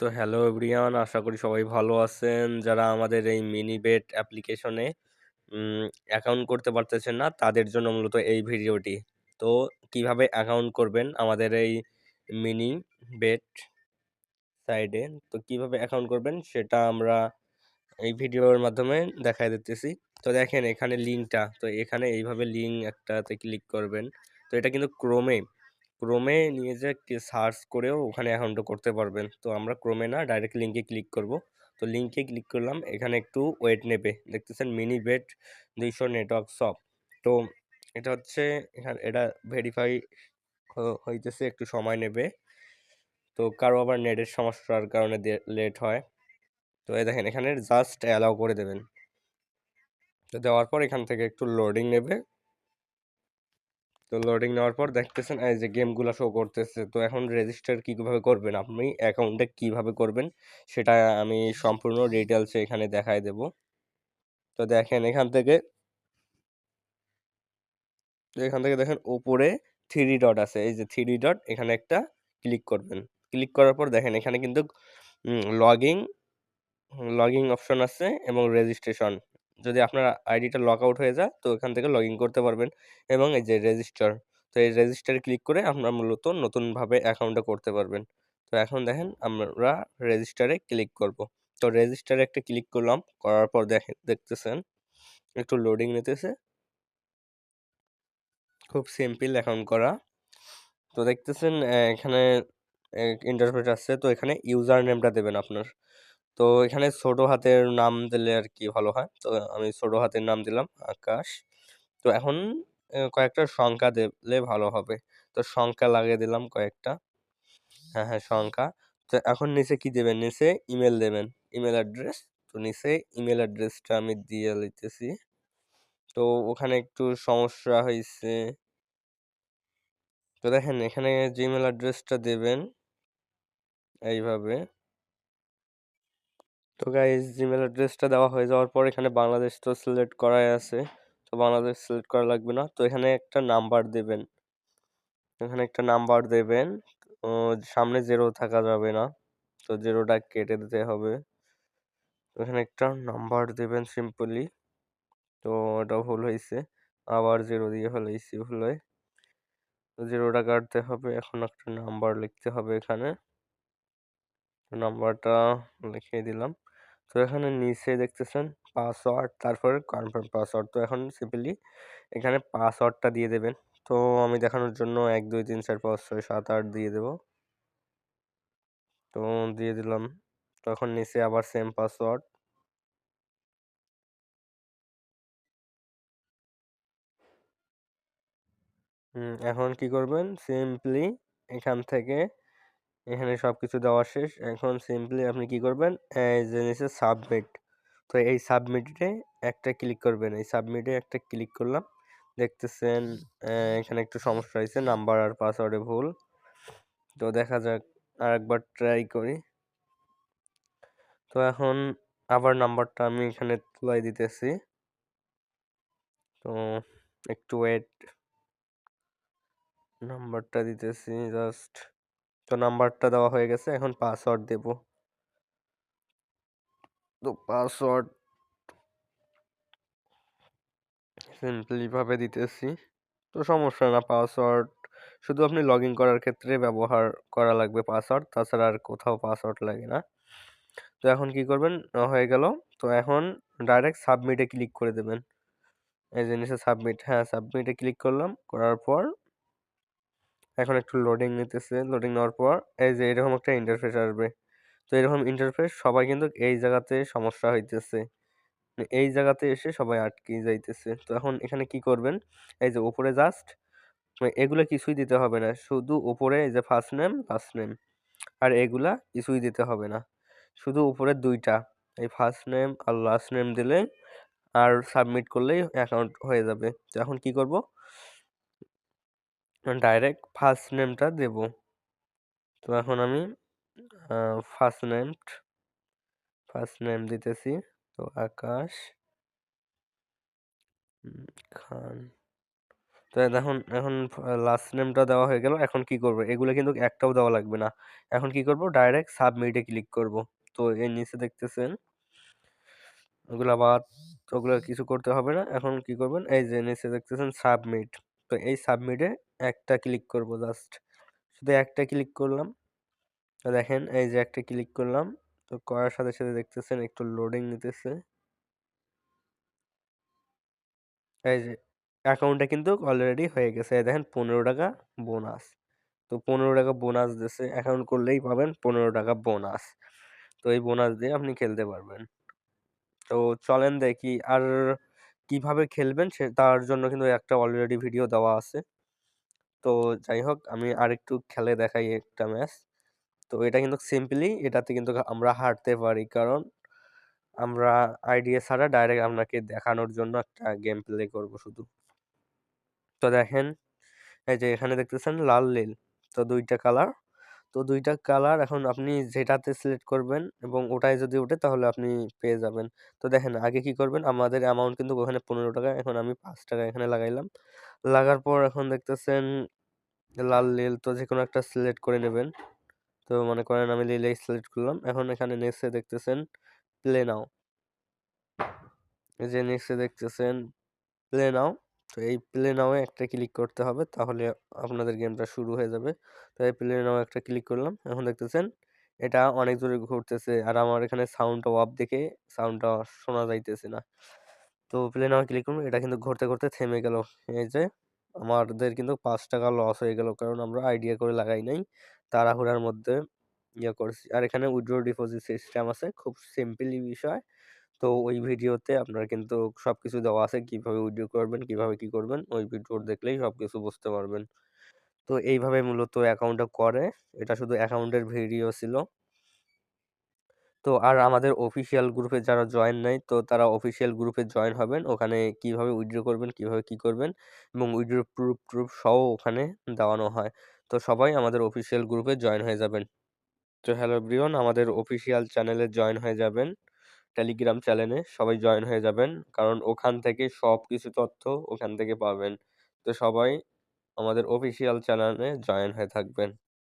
তো hello everyone, আশা করি সবাই ভালো আছেন। যারা আমাদের এই মিনি বেট অ্যাপ্লিকেশনে অ্যাকাউন্ট করতে পারতেছেন না, তাদের জন্য মূলত এই ভিডিওটি। তো কীভাবে অ্যাকাউন্ট করবেন আমাদের এই মিনি বেট সাইডে তো কীভাবে অ্যাকাউন্ট করবেন সেটা আমরা এই ভিডিওর মাধ্যমে দেখাই দিতেছি। তো দেখেন এখানে লিঙ্কটা তো এখানে এইভাবে লিঙ্ক একটাতে ক্লিক করবেন। তো এটা কিন্তু ক্রোমে ক্রোমে নিয়ে যে সার্চ করেও ওখানে অ্যাকাউন্টটা করতে পারবেন। তো আমরা ক্রোমে না ডাইরেক্ট লিঙ্কে ক্লিক করব। তো লিঙ্কে ক্লিক করলাম, এখানে একটু ওয়েট নেবে। দেখতেছেন মিনি বেট দুইশো নেটওয়ার্ক সব তো এটা হচ্ছে এখানে, এটা ভেরিফাই হইতেছে একটু সময় নেবে। তো কারও আবার নেটের সমস্যার কারণে লেট হয়। তো এই দেখেন, এখানে জাস্ট অ্যালাউ করে দেবেন। তো দেওয়ার পর এখান থেকে একটু লোডিং নেবে। তো লোডিং নেওয়ার পর দেখতেছেন, এই যে গেমগুলো শো করতেছে। তো এখন রেজিস্টার কীভাবে করবেন? আপনি অ্যাকাউন্টটা কীভাবে করবেন? সেটা আমি সম্পূর্ণ ডিটেলসে এখানে দেখাই দেব। তো দেখেন, এখান থেকে এখান থেকে দেখেন, উপরে থ্রি ডট আছে। এই যে থ্রি ডট এখানে একটা ক্লিক করবেন। ক্লিক করার পর দেখেন, এখানে কিন্তু লগিং লগিং অপশন আছে এবং রেজিস্ট্রেশন যদি আপনার আইডিটা লগ আউট হয়ে যায়, তো এখান থেকে লগ করতে পারবেন এবং এই যে রেজিস্টার, তো এই রেজিস্টারে ক্লিক করে আপনারা মূলত নতুনভাবে অ্যাকাউন্টটা করতে পারবেন। তো এখন দেখেন আমরা রেজিস্টারে ক্লিক করব। তো রেজিস্টারে একটা ক্লিক করলাম, করার পর দেখেন, দেখতেছেন, একটু লোডিং নিতেছে। খুব সিম্পল অ্যাকাউন্ট করা। তো দেখতেছেন, এখানে ইন্টারফেস আসছে তো এখানে ইউজার নেমটা দেবেন আপনার। তো এখানে ছোট হাতের নাম দিলে আর কি ভালো হয়। তো আমি ছোট হাতের নাম দিলাম আকাশ। তো এখন কয়েকটা সংখ্যা দিলে ভালো হবে। তো সংখ্যা লাগিয়ে দিলাম কয়েকটা। হ্যাঁ হ্যাঁ সংখ্যা। তো এখন নিচে কি দেবেন? নিচে ইমেল দেবেন। ইমেল অ্যাড্রেস তো নিচে ইমেল অ্যাড্রেসটা আমি দিয়ে লিতেছি তো ওখানে একটু সমস্যা হয়েছে তো দেখেন, এখানে জিমেল অ্যাড্রেসটা দেবেন, এইভাবে তো গাইজ জিমেল অ্যাড্রেসটা দেওয়া হয়ে যাওয়ার পর এখানে বাংলাদেশ তো সিলেক্ট করাই আছে। তো বাংলাদেশ সিলেক্ট করা লাগবে না। তো এখানে একটা নাম্বার দেবেন। এখানে একটা নাম্বার দেবেন। সামনে জেরো থাকা যাবে না। তো জেরোটা কেটে দিতে হবে। এখানে একটা নাম্বার দেবেন সিম্পলি তো এটা ভুল হয়েছে। আবার জিরো দিয়ে ফেলেছি ভুল। হয় জিরোটা কাটতে হবে। এখন একটা নাম্বার লিখতে হবে এখানে। নাম্বারটা লিখিয়ে দিলাম। তো এখানে নিচে দেখতেছেন পাসওয়ার্ড তারপরে কনফার্ম পাসওয়ার্ড তো এখন সিম্পলি এখানে পাসওয়ার্ডটা দিয়ে দেবেন। তো আমি দেখানোর জন্য এক, দুই, তিন, চার, পাঁচ, ছয়, সাত, আট দিয়ে দেব। তো দিয়ে দিলাম। তখন নিচে আবার সেম পাসওয়ার্ড এখন কি করবেন? সিম্পলি এখান থেকে এখানে সব কিছু দেওয়া শেষ। এখন সিম্পলি আপনি কি করবেন? এই যে নিচে সাবমিট তো এই সাবমিটে একটা ক্লিক করবেন। এই সাবমিটে একটা ক্লিক করলাম। দেখতেছেন এখানে একটু সমস্যা হয়েছে। নাম্বার আর পাসওয়ার্ডে ভুল। তো দেখা যাক আর একবার ট্রাই করি। তো এখন আবার নাম্বারটা আমি এখানে তুলাই দিতেছি। তো একটু ওয়েট নাম্বারটা দিতেছি জাস্ট তো নাম্বারটা দেওয়া হয়ে গেছে, এখন পাসওয়ার্ড দেব। তো পাসওয়ার্ড সিম্পলিভাবে দিতেছি। তো সমস্যা না পাসওয়ার্ড শুধু আপনি লগ ইন করার ক্ষেত্রে ব্যবহার করা লাগবে পাসওয়ার্ড তাছাড়া আর কোথাও পাসওয়ার্ড লাগে না। তো এখন কি করবেন? হয়ে গেল। তো এখন ডাইরেক্ট সাবমিটে ক্লিক করে দেবেন। এই জিনিসে সাবমিট হ্যাঁ সাবমিটে ক্লিক করলাম, করার পর এখন একটু লোডিং নিতেছে। লোডিং নেওয়ার পর এই যে এরকম একটা ইন্টারফেস আসবে। তো এরকম ইন্টারফেস সবাই কিন্তু এই জায়গাতে সমস্যা হইতেছে। এই জায়গাতে এসে সবাই আটকে যাইতেছে। তো এখন এখানে কি করবেন? এই যে উপরে জাস্ট এগুলো কিছুই দিতে হবে না। শুধু উপরে এই যে ফার্স্ট নেম লাস্ট নেম আর এগুলা কিছুই দিতে হবে না। শুধু উপরে দুইটা। এই ফার্স্ট নেম আর লাস্ট নেম দিলে আর সাবমিট করলেই অ্যাকাউন্ট হয়ে যাবে। তো এখন কি করব? ডাইরেক্ট ফার্স্ট নেমটা দেব তো এখন আমি ফার্স্ট নেম ফার্স্ট নেম দিতেছি তো আকাশ খান তো এখন এখন লাস্ট নেমটা দেওয়া হয়ে গেল। এখন কি করব? এগুলো কিন্তু একটাও দেওয়া লাগবে না। এখন কি করব? ডাইরেক্ট সাবমিটে ক্লিক করব। তো এর নিচে দেখতেছেন, ওগুলা বাদ ওগুলো কিছু করতে হবে না। এখন কি করবেন? এই যে নিচে দেখতেছেন সাবমিট। তো এই সাবমিটে একটা ক্লিক করব জাস্ট। শুধু একটা ক্লিক করলাম। তো দেখেন এই যে একটা ক্লিক করলাম। তো করার সাথে, সাথে দেখতেছেন একটু লোডিং নিতেছে। এই যে অ্যাকাউন্টটা কিন্তু অলরেডি হয়ে গেছে। এই দেখেন ৳১৫ বোনাস। তো ৳১৫ বোনাস দিছে। অ্যাকাউন্ট করলেই পাবেন ৳১৫ বোনাস। তো এই বোনাস দিয়ে আপনি খেলতে পারবেন। তো চলেন দেখি আর কীভাবে খেলবেন সে তার জন্য কিন্তু একটা অলরেডি ভিডিও দেওয়া আছে। তো যাই হোক আমি আরেকটু খেলে দেখাই একটা ম্যাচ। তো এটা কিন্তু সিম্পলি এটাতে কিন্তু আমরা হারতে পারি। কারণ আমরা আইডিয়া ছাড়া ডাইরেক্ট আপনাকে দেখানোর জন্য একটা গেম প্লে করব শুধু। তো দেখেন এই যে এখানে দেখতেছেন লাল, নীল। তো দুইটা কালার। তো দুইটা কালার এখন আপনি যেটাতে সিলেক্ট করবেন এবং ওটাই যদি ওঠে তাহলে আপনি পেয়ে যাবেন। তো দেখেন আগে কি করবেন? আমাদের অ্যামাউন্ট কিন্তু ওখানে ৳১৫ এখন আমি পাঁচ টাকা এখানে লাগাইলাম। লাগার পর এখন দেখতেছেন লাল, নীল তো যে কোনো একটা সিলেক্ট করে নেবেন। তো মনে করেন আমি নীলেই সিলেক্ট করলাম। এখন এখানে নিচে দেখতেছেন প্লে নাও। যে নিচে দেখতেছেন প্লে নাও। তো এই প্লে নাও একটা ক্লিক করতে হবে তাহলে আপনাদের গেমটা শুরু হয়ে যাবে। তো এই প্লে নাও একটা ক্লিক করলাম। এখন দেখতেছেন এটা অনেক জোরে ঘুরতেছে আর আমার এখানে সাউন্ডটা অফ দেখে সাউন্ডটা শোনা যাইতেছে না। তো প্লে নাও ক্লিক করলাম। এটা কিন্তু ঘুরতে, ঘুরতে থেমে গেল। এই যে আমাদের কিন্তু পাঁচ টাকা লস হয়ে গেল। কারণ আমরা আইডিয়া করে লাগাই নাই। তাড়াহুড়ার মধ্যে ইয়ে করছি। আর এখানে উইড্রো ডিপোজিট সিস্টেম আছে। খুব সিম্পলি বিষয়। তো ওই ভিডিওতে আপনার কিন্তু সব কিছু দেওয়া আছে কীভাবে উইথড্র করবেন, কীভাবে কি করবেন ওই ভিডিও দেখলেই সব কিছু বুঝতে পারবেন। তো এইভাবে মূলত অ্যাকাউন্টটা করে। এটা শুধু অ্যাকাউন্টের ভিডিও ছিল। তো আর আমাদের অফিসিয়াল গ্রুপে যারা জয়েন নাই তো তারা অফিসিয়াল গ্রুপে জয়েন হবেন। ওখানে কীভাবে উইড্রো করবেন, কীভাবে কি করবেন এবং উইড্রো প্রুফ ট্রুফ সহ ওখানে দেওয়ানো হয়। তো সবাই আমাদের অফিসিয়াল গ্রুপে জয়েন হয়ে যাবেন। তো হ্যালো এভরিওয়ান আমাদের অফিসিয়াল চ্যানেলে জয়েন হয়ে যাবেন। টেলিগ্রাম চ্যানেলে সবাই জয়েন হয়ে যাবেন। কারণ ওখান থেকে সব কিছু তথ্য ওখান থেকে পাবেন। তো সবাই আমাদের অফিসিয়াল চ্যানেলে জয়েন হয়ে থাকবেন।